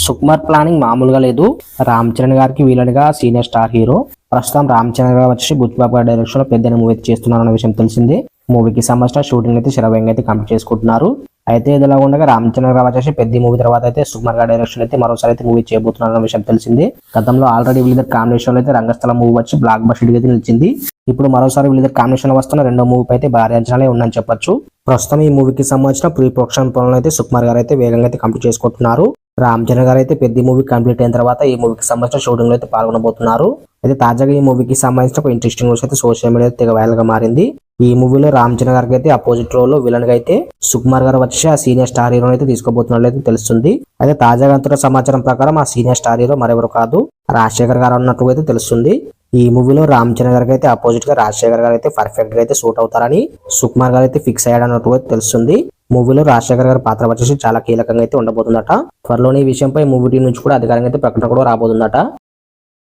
Sukumar planning మామూలుగా లేదు. రామ్ చరణ్ గారికి వీలనిగా సీనియర్ స్టార్ హీరో ప్రస్తుతం రామ్ చరణ్ గారు వచ్చి బుచ్చిబాబు గారి డైరెక్షన్లో పెద్ద మూవీ చేస్తున్నారు అన్న విషయం తెలిసింది. మూవీకి సంబంధించిన షూటింగ్ అయితే శరవేగంగా అయితే కంప్లీట్ చేసుకుంటున్నారు. అయితే ఇదిలా ఉండగా రామ్ చరణ్ గారు వచ్చేసి పెద్ద మూవీ తర్వాత అయితే సుకుమార్ గారి డైరెక్షన్ అయితే మరోసారి అయితే మూవీ చేయబోతున్నారు అన్న విషయం తెలిసింది. గతంలో ఆల్రెడీ వీళ్ళిద్దరు కాంబినేషన్లో అయితే రంగస్థలం మూవీ వచ్చి బ్లాక్ బస్టర్ అయితే నిలిచింది. ఇప్పుడు మరోసారి వీళ్ళిద్దరు కాంబినేషన్లో వస్తున్న రెండో మూవీ అయితే భారీ అంచనాలే ఉందని చెప్పొచ్చు. ప్రస్తుతం ఈ మూవీకి సంబంధించిన ప్రీ ప్రొడక్షన్ పనులు అయితే సుకుమార్ గారు అయితే వేగంగా అయితే కంప్లీట్ చేసుకుంటున్నారు. రామ్ చరణ్ గారు అయితే పెద్ద మూవీ కంప్లీట్ అయిన తర్వాత ఈ మూవీకి సంబంధించిన షూటింగ్లో అయితే పాల్గొనబోతున్నారు. అయితే తాజాగా ఈ మూవీకి సంబంధించిన ఒక ఇంట్రెస్టింగ్ న్యూస్ అయితే సోషల్ మీడియా తెగ వైరల్గా మారింది. ఈ మూవీలో రామ్ చరణ్ గారికి అయితే అపోజిట్ రోల్లో విలన్గా అయితే సుకుమార్ గారు వచ్చి ఆ సీనియర్ స్టార్ హీరో అయితే తీసుకోబోతున్నట్లు అయితే తెలుస్తుంది. అయితే తాజాగా అంతున్న సమాచారం ప్రకారం ఆ సీనియర్ స్టార్ హీరో మరెవరు కాదు రాజశేఖర్ గారు అన్నట్టు అయితే తెలుస్తుంది. ఈ మూవీలో రామ్ చరణ్ గారికి అయితే అపోజిట్గా రాజశేఖర్ గారు అయితే పర్ఫెక్ట్గా అయితే సూట్ అవుతారని సుకుమార్ గారు అయితే ఫిక్స్ అయ్యాడన్నట్టు అయితే తెలుస్తుంది. మూవీలో రాజశేఖర్ గారి పాత్ర వచ్చేసి చాలా కీలకంగా అయితే ఉండబోతుందట. త్వరలోనే ఈ విషయంపై మూవీ టీం నుంచి కూడా అధికారంగా అయితే ప్రకటన కూడా రాబోతుందట.